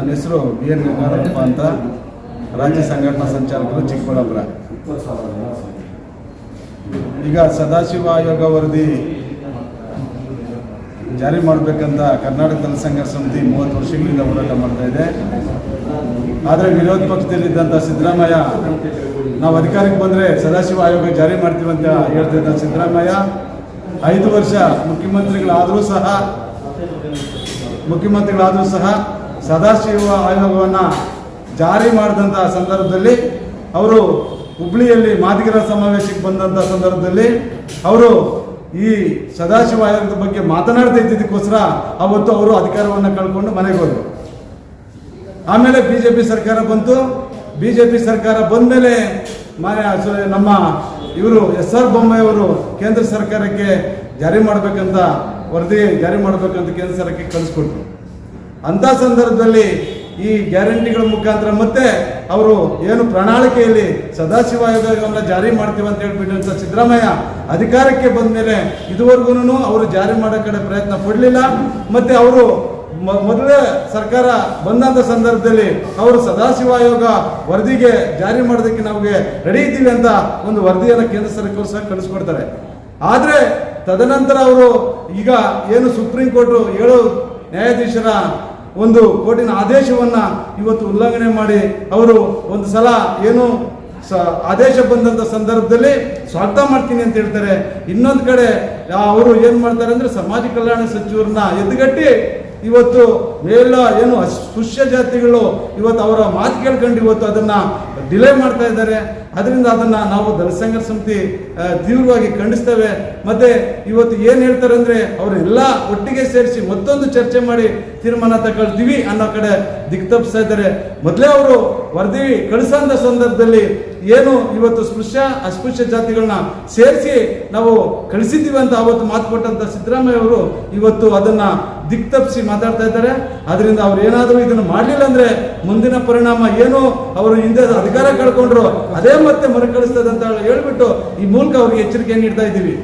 ನನ್ನ ಹೆಸರು B N ಗಂಗಾರಪ್ಪ ಅಂತ ರಾಜ್ಯ ಸಂಘಟನಾ ಸಂಚಾಲಕರು ಚಿಕ್ಕಬಳ್ಳಾಪುರ. ಈಗ ಸದಾಶಿವ ಆಯೋಗ ವರದಿ ಜಾರಿ ಮಾಡಬೇಕಂತ ಕರ್ನಾಟಕ ಜನಸಂಘ ಸಮಿತಿ ಮೂವತ್ತು ವರ್ಷಗಳಿಂದ ಹೋರಾಟ ಮಾಡ್ತಾ ಇದೆ. ಆದರೆ ವಿರೋಧ ಪಕ್ಷದಲ್ಲಿದ್ದಂಥ ಸಿದ್ದರಾಮಯ್ಯ, ನಾವು ಅಧಿಕಾರಕ್ಕೆ ಬಂದರೆ ಸದಾಶಿವ ಆಯೋಗ ಜಾರಿ ಮಾಡ್ತೀವಿ ಅಂತ ಹೇಳ್ತಿದ್ದ ಸಿದ್ದರಾಮಯ್ಯ, ಐದು ವರ್ಷ ಮುಖ್ಯಮಂತ್ರಿಗಳಾದರೂ ಸಹ ಮುಖ್ಯಮಂತ್ರಿಗಳಾದರೂ ಸಹ ಸದಾಶಿವ ಆಯೋಗವನ್ನು ಜಾರಿ ಮಾಡಿದಂಥ ಸಂದರ್ಭದಲ್ಲಿ ಅವರು ಹುಬ್ಳಿಯಲ್ಲಿ ಮಾದಿಗರ ಸಮಾವೇಶಕ್ಕೆ ಬಂದಂಥ ಸಂದರ್ಭದಲ್ಲಿ ಅವರು ಈ ಸದಾಶಿವ ಆಯೋಗದ ಬಗ್ಗೆ ಮಾತನಾಡ್ತಾ ಇದ್ದಿದ್ದಕ್ಕೋಸ್ಕರ ಅವತ್ತು ಅವರು ಅಧಿಕಾರವನ್ನು ಕಳ್ಕೊಂಡು ಮನೆಗೆ ಹೋದರು. ಆಮೇಲೆ ಬಿ ಜೆ ಪಿ ಸರ್ಕಾರ ಬಂತು. ಬಿ ಜೆ ಪಿ ಸರ್ಕಾರ ಬಂದಮೇಲೆ ನಮ್ಮ ಇವರು ಎಸ್ ಆರ್ ಬೊಮ್ಮಾಯಿ ಅವರು ಕೇಂದ್ರ ಸರ್ಕಾರಕ್ಕೆ ಜಾರಿ ಮಾಡಬೇಕಂತ ವರದಿ ಜಾರಿ ಮಾಡಬೇಕಂತ ಕೇಂದ್ರ ಸರ್ಕಾರಕ್ಕೆ ಕಳಿಸ್ಕೊಟ್ರು. ಅಂಥ ಸಂದರ್ಭದಲ್ಲಿ ಈ ಗ್ಯಾರಂಟಿಗಳ ಮುಖಾಂತರ ಮತ್ತೆ ಅವರು ಏನು ಪ್ರಣಾಳಿಕೆಯಲ್ಲಿ ಸದಾಶಿವ ಆಯೋಗವನ್ನು ಜಾರಿ ಮಾಡ್ತೀವಿ ಅಂತ ಹೇಳ್ಬಿಟ್ಟು ಸಿದ್ದರಾಮಯ್ಯ ಅಧಿಕಾರಕ್ಕೆ ಬಂದ ಮೇಲೆ ಇದುವರೆಗೂ ಅವರು ಜಾರಿ ಮಾಡೋ ಕಡೆ ಪ್ರಯತ್ನ ಪಡಲಿಲ್ಲ. ಮತ್ತೆ ಅವರು ಮೊದಲೇ ಸರ್ಕಾರ ಬಂದಂಥ ಸಂದರ್ಭದಲ್ಲಿ ಅವರು ಸದಾಶಿವ ಆಯೋಗ ವರದಿಗೆ ಜಾರಿ ಮಾಡೋದಕ್ಕೆ ನಮಗೆ ರೆಡಿ ಇದ್ದೀವಿ ಅಂತ ಒಂದು ವರದಿಯನ್ನು ಕೇಂದ್ರ ಸರ್ಕಾರ ಸಹ ಕಳಿಸ್ಕೊಡ್ತಾರೆ. ಆದರೆ ತದನಂತರ ಅವರು ಈಗ ಏನು ಸುಪ್ರೀಂ ಕೋರ್ಟ್ ಏಳು ನ್ಯಾಯಾಧೀಶರ ಒಂದು ಕೋರ್ಟಿನ ಆದೇಶವನ್ನ ಇವತ್ತು ಉಲ್ಲಂಘನೆ ಮಾಡಿ ಅವರು ಒಂದು ಸಲ ಏನು ಸ ಆದೇಶ ಬಂದಂಥ ಸಂದರ್ಭದಲ್ಲಿ ಸ್ವಾಗತ ಮಾಡ್ತೀನಿ ಅಂತ ಹೇಳ್ತಾರೆ. ಇನ್ನೊಂದು ಕಡೆ ಅವರು ಏನು ಮಾಡ್ತಾರೆ ಅಂದರೆ ಸಮಾಜ ಕಲ್ಯಾಣ ಸಚಿವರನ್ನ ಎದ್ದುಗಟ್ಟಿ ಇವತ್ತು ಮೇಲ ಏನು ಅಸ್ಪೃಶ್ಯ ಜಾತಿಗಳು ಇವತ್ತು ಅವರ ಮಾತು ಕೇಳ್ಕೊಂಡು ಇವತ್ತು ಅದನ್ನ ಡಿಲೇ ಮಾಡ್ತಾ ಇದ್ದಾರೆ. ಅದರಿಂದ ಅದನ್ನ ನಾವು ದಳಸಂಘ ಸಮಿತಿ ತೀವ್ರವಾಗಿ ಖಂಡಿಸ್ತೇವೆ. ಮತ್ತೆ ಇವತ್ತು ಏನ್ ಹೇಳ್ತಾರೆ ಅಂದ್ರೆ ಅವರೆಲ್ಲ ಒಟ್ಟಿಗೆ ಸೇರಿಸಿ ಮತ್ತೊಂದು ಚರ್ಚೆ ಮಾಡಿ ತೀರ್ಮಾನ ತಗೊಳ್ತೀವಿ ಅನ್ನೋ ಕಡೆ ದಿಕ್ ತಪ್ಪಿಸ್ತಾ ಇದ್ದಾರೆ. ಮೊದಲೇ ಅವರು ವರದಿ ಕಳಿಸಂತ ಸಂದರ್ಭದಲ್ಲಿ ಏನು ಇವತ್ತು ಸ್ಪೃಶ್ಯ, ಅಸ್ಪೃಶ್ಯ ಜಾತಿಗಳನ್ನ ಸೇರಿಸಿ ನಾವು ಕಳಿಸಿದ್ದೀವಿ ಅಂತ ಅವತ್ತು ಮಾತು ಕೊಟ್ಟಂತ ಸಿದ್ದರಾಮಯ್ಯ ಅವರು ಇವತ್ತು ಅದನ್ನ ದಿಕ್ ತಪ್ಪಿಸಿ ಮಾತಾಡ್ತಾ ಇದ್ದಾರೆ. ಅದರಿಂದ ಅವ್ರು ಏನಾದರೂ ಇದನ್ನು ಮಾಡಲಿಲ್ಲ ಅಂದ್ರೆ ಮುಂದಿನ ಪರಿಣಾಮ ಏನು? ಅವರು ಹಿಂದೆ ಅಧಿಕಾರ ಕಳ್ಕೊಂಡ್ರು. ಅದೇ ಮತ್ತೆ ಮರುಕಳಿಸ್ತದೆ ಅಂತ ಹೇಳ್ಬಿಟ್ಟು ಈ ಮೂಲಕ ಅವ್ರಿಗೆ ಎಚ್ಚರಿಕೆ ನೀಡ್ತಾ ಇದ್ದೀವಿ.